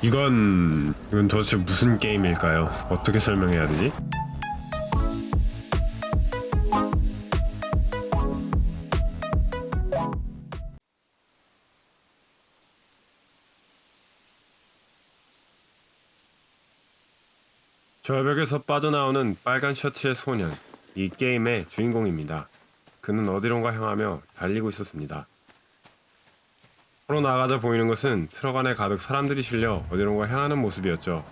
이건 이건 도대체 무슨 게임일까요? 어떻게 설명해야 되지? 절벽에서 빠져나오는 빨간 셔츠의 소년. 이 게임의 주인공입니다. 그는 어디론가 향하며 달리고 있었습니다. 앞으로 나가자 보이는 것은 트럭 안에 가득 사람들이 실려 어디론가 향하는 모습이었죠.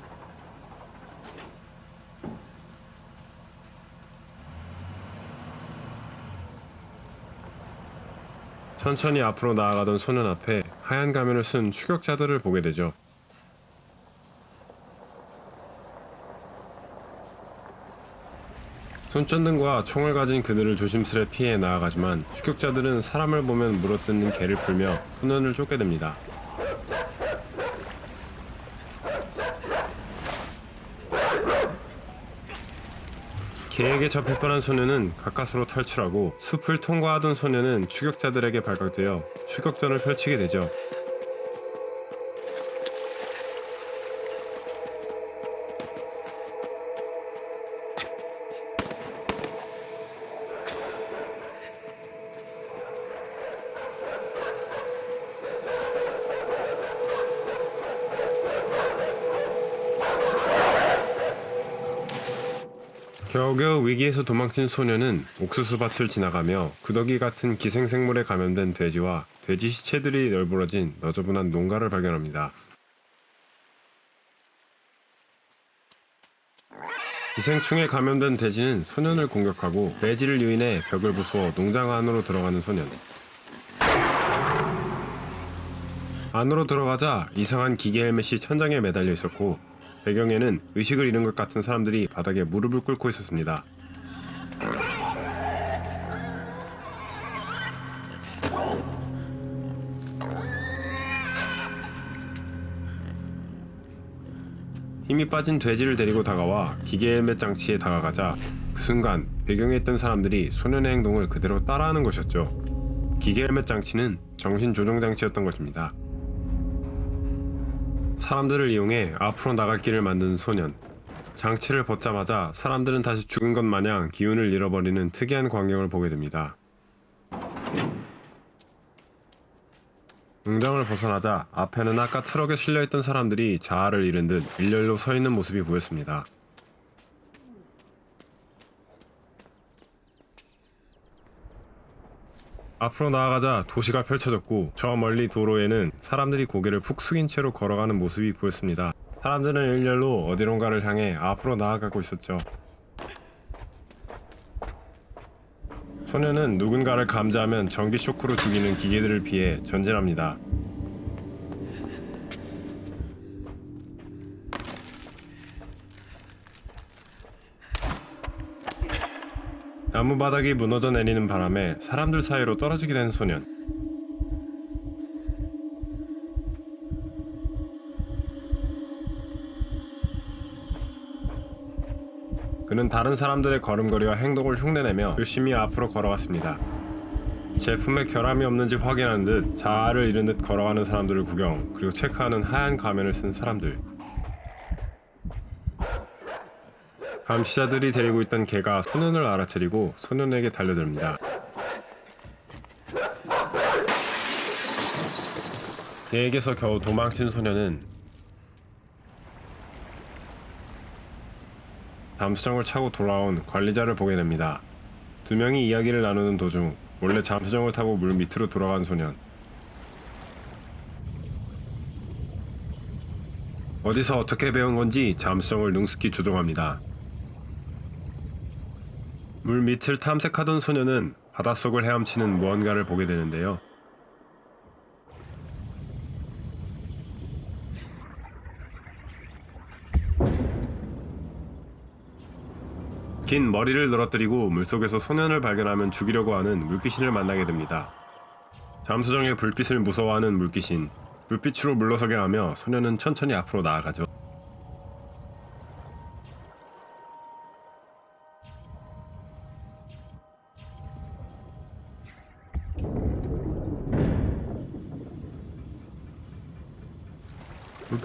천천히 앞으로 나아가던 소년 앞에 하얀 가면을 쓴 추격자들을 보게 되죠. 손전등과 총을 가진 그들을 조심스레 피해 나아가지만 추격자들은 사람을 보면 물어뜯는 개를 풀며 소년을 쫓게 됩니다. 개에게 잡힐 뻔한 소년은 가까스로 탈출하고 숲을 통과하던 소년은 추격자들에게 발각되어 추격전을 펼치게 되죠. 겨우겨우 위기에서 도망친 소녀는 옥수수밭을 지나가며 구더기 같은 기생생물에 감염된 돼지와 돼지 시체들이 널브러진 너저분한 농가를 발견합니다. 기생충에 감염된 돼지는 소년을 공격하고 돼지를 유인해 벽을 부수어 농장 안으로 들어가는 소년. 안으로 들어가자 이상한 기계 헬멧이 천장에 매달려 있었고 배경에는 의식을 잃은 것 같은 사람들이 바닥에 무릎을 꿇고 있었습니다. 힘이 빠진 돼지를 데리고 다가와 기계 헬멧 장치에 다가가자 그 순간 배경에 있던 사람들이 소년의 행동을 그대로 따라하는 것이었죠. 기계 헬멧 장치는 정신 조종 장치였던 것입니다. 사람들을 이용해 앞으로 나갈 길을 만든 소년. 장치를 벗자마자 사람들은 다시 죽은 것 마냥 기운을 잃어버리는 특이한 광경을 보게 됩니다. 농장을 벗어나자 앞에는 아까 트럭에 실려있던 사람들이 자아를 잃은 듯 일렬로 서 있는 모습이 보였습니다. 앞으로 나아가자 도시가 펼쳐졌고 저 멀리 도로에는 사람들이 고개를 푹 숙인 채로 걸어가는 모습이 보였습니다. 사람들은 일렬로 어디론가를 향해 앞으로 나아가고 있었죠. 소녀는 누군가를 감지하면 전기 쇼크로 죽이는 기계들을 피해 전진합니다. 나무 바닥이 무너져 내리는 바람에 사람들 사이로 떨어지게 된 소년. 그는 다른 사람들의 걸음걸이와 행동을 흉내내며 열심히 앞으로 걸어갔습니다. 제품에 결함이 없는지 확인하는 듯 자아를 잃은 듯 걸어가는 사람들을 구경, 그리고 체크하는 하얀 가면을 쓴 사람들. 감시자들이 데리고 있던 개가 소년을 알아차리고 소년에게 달려듭니다. 개에게서 겨우 도망친 소년은 잠수정을 차고 돌아온 관리자를 보게 됩니다. 두 명이 이야기를 나누는 도중 몰래 잠수정을 타고 물 밑으로 돌아간 소년. 어디서 어떻게 배운 건지 잠수정을 능숙히 조종합니다. 물 밑을 탐색하던 소녀는 바닷속을 헤엄치는 무언가를 보게 되는데요. 긴 머리를 늘어뜨리고 물속에서 소년을 발견하면 죽이려고 하는 물귀신을 만나게 됩니다. 잠수정의 불빛을 무서워하는 물귀신. 불빛으로 물러서게 하며 소년은 천천히 앞으로 나아가죠.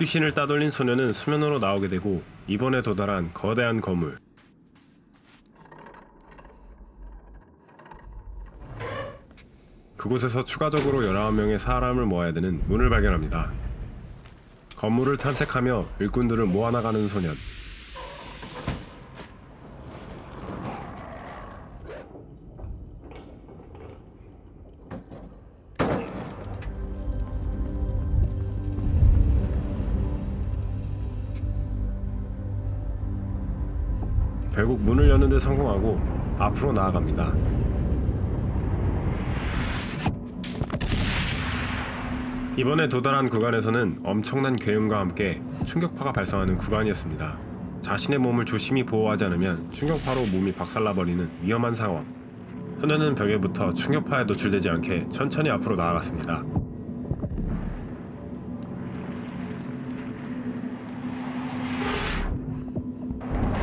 귀신을 따돌린 소녀는 수면으로 나오게 되고 이번에 도달한 거대한 거물. 그곳에서 추가적으로 19명의 사람을 모아야 되는 문을 발견합니다. 건물을 탐색하며 일꾼들을 모아나가는 소년. 성공하고 앞으로 나아갑니다. 이번에 도달한 구간에서는 엄청난 괴음과 함께 충격파가 발생하는 구간이었습니다. 자신의 몸을 조심히 보호하지 않으면 충격파로 몸이 박살나버리는 위험한 상황. 소녀는 벽에 붙어 충격파에 노출되지 않게 천천히 앞으로 나아갔습니다.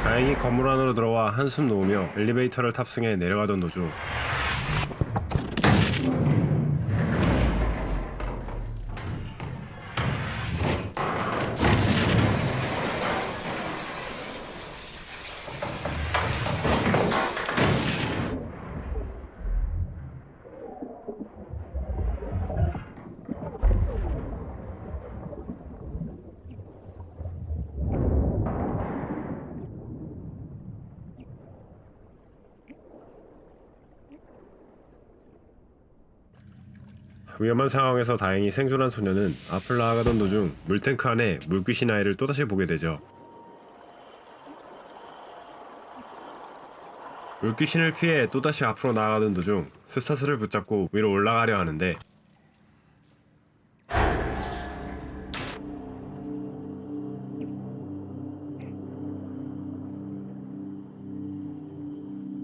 다행히 건물 안으로 들어와 한숨 놓으며 엘리베이터를 탑승해 내려가던 도중 위험한 상황에서 다행히 생존한 소녀는 앞을 나아가던 도중 물탱크 안에 물귀신 아이를 또다시 보게 되죠. 물귀신을 피해 또다시 앞으로 나아가던 도중 스타스를 붙잡고 위로 올라가려 하는데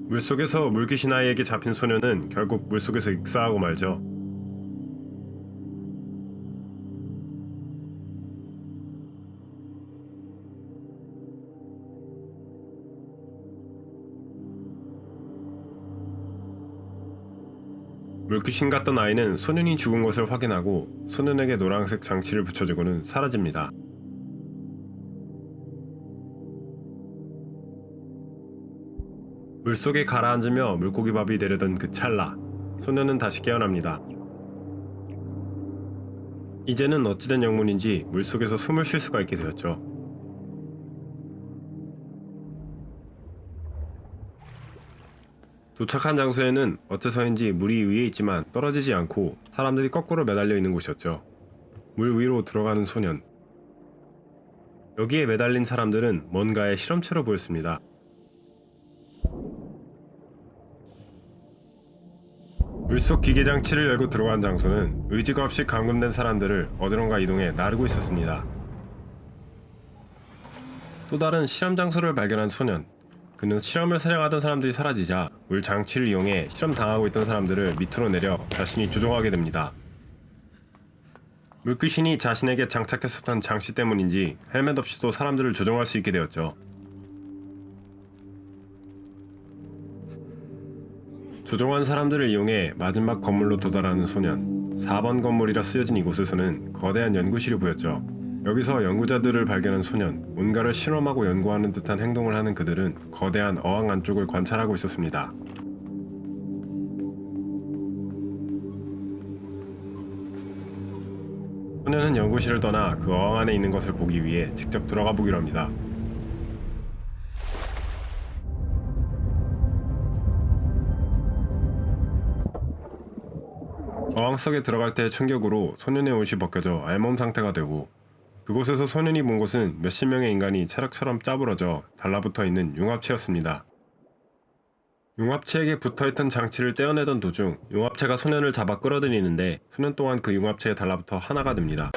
물속에서 물귀신 아이에게 잡힌 소녀는 결국 물속에서 익사하고 말죠. 귀신 같던 아이는 소년이 죽은 것을 확인하고 소년에게 노란색 장치를 붙여주고는 사라집니다. 물속에 가라앉으며 물고기밥이 되려던 그 찰나 소년은 다시 깨어납니다. 이제는 어찌된 영문인지 물속에서 숨을 쉴 수가 있게 되었죠. 도착한 장소에는 어째서인지 물이 위에 있지만 떨어지지 않고 사람들이 거꾸로 매달려 있는 곳이었죠. 물 위로 들어가는 소년. 여기에 매달린 사람들은 뭔가의 실험체로 보였습니다. 물속 기계 장치를 열고 들어간 장소는 의지가 없이 감금된 사람들을 어디론가 이동해 나르고 있었습니다. 또 다른 실험 장소를 발견한 소년. 그는 실험을 사냥하던 사람들이 사라지자 물 장치를 이용해 실험 당하고 있던 사람들을 밑으로 내려 자신이 조종하게 됩니다. 물귀신이 자신에게 장착했었던 장치 때문인지 헬멧 없이도 사람들을 조종할 수 있게 되었죠. 조종한 사람들을 이용해 마지막 건물로 도달하는 소년. 4번 건물이라 쓰여진 이곳에서는 거대한 연구실이 보였죠. 여기서 연구자들을 발견한 소년, 뭔가를 실험하고 연구하는 듯한 행동을 하는 그들은 거대한 어항 안쪽을 관찰하고 있었습니다. 소년은 연구실을 떠나 그 어항 안에 있는 것을 보기 위해 직접 들어가 보기로 합니다. 어항 속에 들어갈 때의 충격으로 소년의 옷이 벗겨져 알몸 상태가 되고 그곳에서 소년이 본 것은 몇십 명의 인간이 체력처럼 짜부러져 달라붙어 있는 융합체였습니다. 융합체에게 붙어있던 장치를 떼어내던 도중 융합체가 소년을 잡아 끌어들이는데 소년 또한 그 융합체에 달라붙어 하나가 됩니다.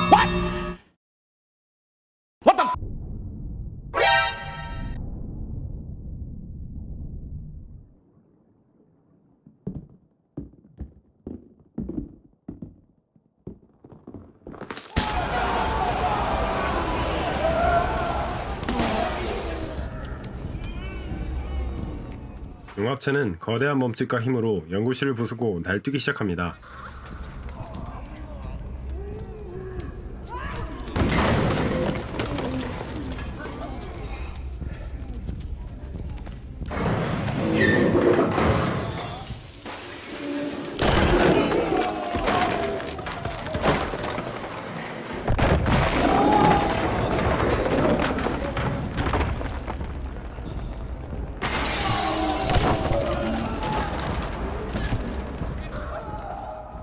융합체는 거대한 몸집과 힘으로 연구실을 부수고 날뛰기 시작합니다.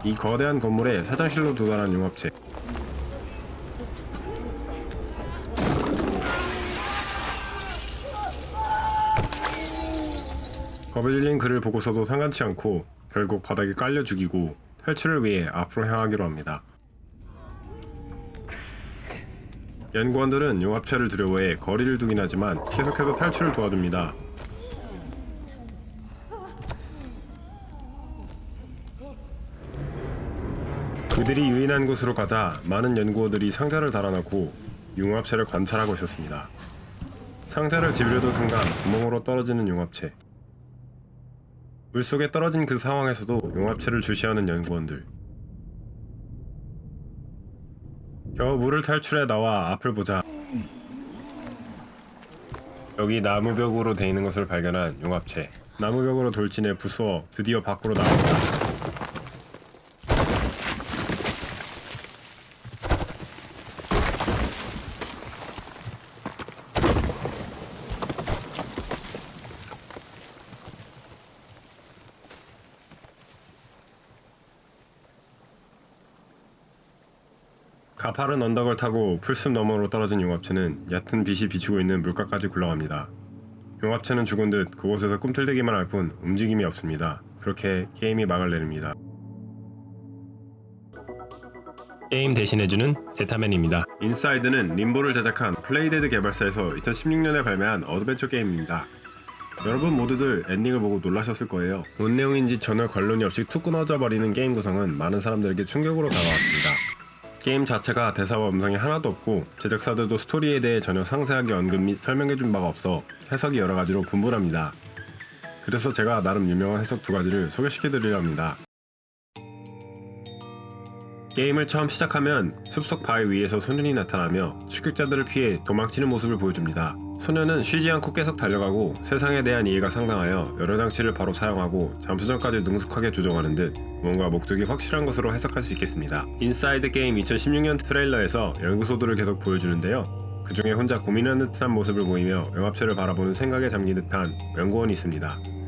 이 거대한 건물에 사장실로 도달한 융합체. 겁에 질린 그를 보고서도 상관치 않고 결국 바닥에 깔려 죽이고 탈출을 위해 앞으로 향하기로 합니다. 연구원들은 융합체를 두려워해 거리를 두긴 하지만 계속해서 탈출을 도와줍니다. 그들이 유인한 곳으로 가자 많은 연구원들이 상자를 달아놓고 융합체를 관찰하고 있었습니다. 상자를 집으려던 순간 구멍으로 떨어지는 융합체. 물속에 떨어진 그 상황에서도 융합체를 주시하는 연구원들. 겨우 물을 탈출해 나와 앞을 보자. 여기 나무벽으로 돼 있는 것을 발견한 융합체. 나무벽으로 돌진해 부수어 드디어 밖으로 나옵니다. 가파른 언덕을 타고 풀숲 너머로 떨어진 용합체는 얕은 빛이 비추고 있는 물가까지 굴러갑니다. 용합체는 죽은 듯 그곳에서 꿈틀대기만 할 뿐 움직임이 없습니다. 그렇게 게임이 막을 내립니다. 게임 대신해주는 데타맨입니다. 인사이드는 림보를 제작한 플레이데드 개발사에서 2016년에 발매한 어드벤처 게임입니다. 여러분 모두들 엔딩을 보고 놀라셨을 거예요. 뭔 내용인지 전혀 관련이 없이 툭 끊어져 버리는 게임 구성은 많은 사람들에게 충격으로 다가왔습니다. 게임 자체가 대사와 음성이 하나도 없고 제작사들도 스토리에 대해 전혀 상세하게 언급 및 설명해준 바가 없어 해석이 여러 가지로 분분합니다. 그래서 제가 나름 유명한 해석 두 가지를 소개시켜드리려 합니다. 게임을 처음 시작하면 숲속 바위 위에서 소년이 나타나며 추격자들을 피해 도망치는 모습을 보여줍니다. 소년은 쉬지 않고 계속 달려가고 세상에 대한 이해가 상당하여 여러 장치를 바로 사용하고 잠수정까지 능숙하게 조종하는 듯 뭔가 목적이 확실한 것으로 해석할 수 있겠습니다. 인사이드 게임 2016년 트레일러에서 연구소들을 계속 보여주는데요. 그 중에 혼자 고민하는 듯한 모습을 보이며 영합체를 바라보는 생각에 잠긴 듯한 연구원이 있습니다.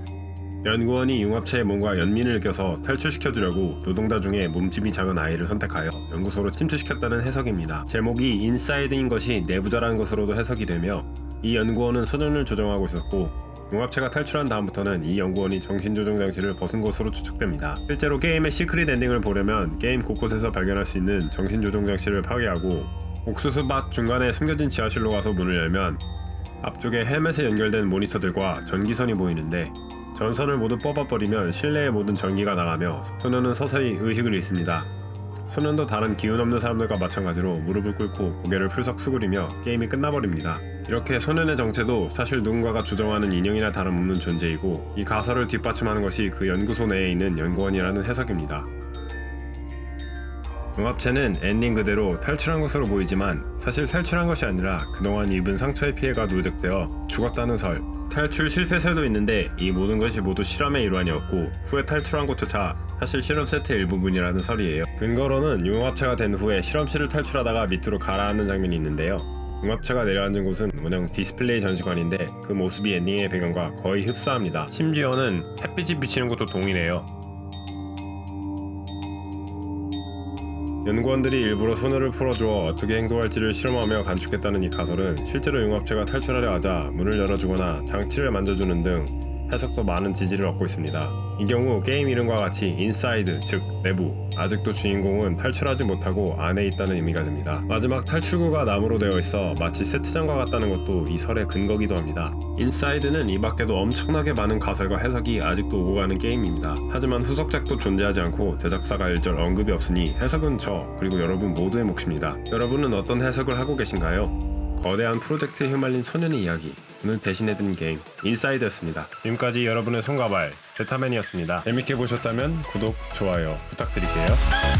연구원이 융합체의 몸과 연민을 느껴서 탈출시켜주려고 노동자 중에 몸집이 작은 아이를 선택하여 연구소로 침투시켰다는 해석입니다. 제목이 인사이드인 것이 내부자라는 것으로도 해석이 되며 이 연구원은 소년을 조정하고 있었고 융합체가 탈출한 다음부터는 이 연구원이 정신조정 장치를 벗은 것으로 추측됩니다. 실제로 게임의 시크릿 엔딩을 보려면 게임 곳곳에서 발견할 수 있는 정신조정 장치를 파괴하고 옥수수밭 중간에 숨겨진 지하실로 가서 문을 열면 앞쪽에 헬멧에 연결된 모니터들과 전기선이 보이는데 전선을 모두 뽑아버리면 실내의 모든 전기가 나가며 소년은 서서히 의식을 잃습니다. 소년도 다른 기운 없는 사람들과 마찬가지로 무릎을 꿇고 고개를 풀썩 수그리며 게임이 끝나버립니다. 이렇게 소년의 정체도 사실 누군가가 조정하는 인형이나 다름없는 존재이고 이 가설을 뒷받침하는 것이 그 연구소 내에 있는 연구원이라는 해석입니다. 융합체는 엔딩 그대로 탈출한 것으로 보이지만 사실 탈출한 것이 아니라 그동안 입은 상처의 피해가 누적되어 죽었다는 설. 탈출 실패설도 있는데 이 모든 것이 모두 실험의 일환이었고 후에 탈출한 것조차 사실 실험 세트의 일부분이라는 설이에요. 근거로는 융합체가 된 후에 실험실을 탈출하다가 밑으로 가라앉는 장면이 있는데요. 융합체가 내려앉은 곳은 원형 디스플레이 전시관인데 그 모습이 엔딩의 배경과 거의 흡사합니다. 심지어는 햇빛이 비치는 곳도 동일해요. 연구원들이 일부러 소녀를 풀어주어 어떻게 행동할지를 실험하며 간축했다는 이 가설은 실제로 융합체가 탈출하려 하자 문을 열어주거나 장치를 만져주는 등 해석도 많은 지지를 얻고 있습니다. 이 경우 게임 이름과 같이 인사이드, 즉 내부, 아직도 주인공은 탈출하지 못하고 안에 있다는 의미가 됩니다. 마지막 탈출구가 나무로 되어 있어 마치 세트장과 같다는 것도 이 설의 근거기도 합니다. 인사이드는 이 밖에도 엄청나게 많은 가설과 해석이 아직도 오고 가는 게임입니다. 하지만 후속작도 존재하지 않고 제작사가 일절 언급이 없으니 해석은 저 그리고 여러분 모두의 몫입니다. 여러분은 어떤 해석을 하고 계신가요? 거대한 프로젝트에 휘말린 소년의 이야기 오늘 대신해드린 게임 인사이드였습니다. 지금까지 여러분의 손과 발 베타맨이었습니다. 재밌게 보셨다면 구독, 좋아요 부탁드릴게요.